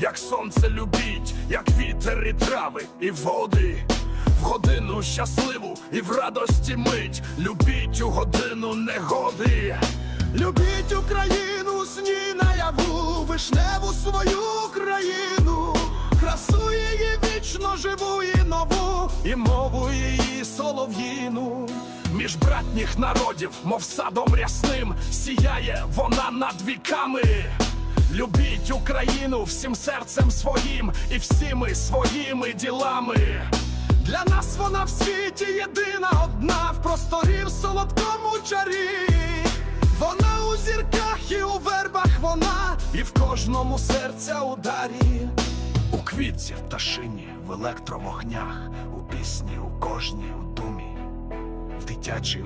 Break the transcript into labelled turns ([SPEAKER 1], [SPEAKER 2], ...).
[SPEAKER 1] як сонце любіть, як вітер і трави і води. В годину щасливу і в радості мить, любіть у годину негоди.
[SPEAKER 2] Любіть Україну, сні наяву, вишневу свою країну, красу її вічно живу і нову, і мову її солов'їну.
[SPEAKER 1] Між братніх народів, мов садом рясним, сіяє вона над віками. Любіть Україну всім серцем своїм і всіми своїми ділами.
[SPEAKER 2] Для нас вона в світі єдина одна в просторі в солодкому чарі. Вона у зірках і у вербах вона, і в кожному серця ударі.
[SPEAKER 1] У квітці в пташині, в електровогнях, у пісні, у кожній у думі, в дитячій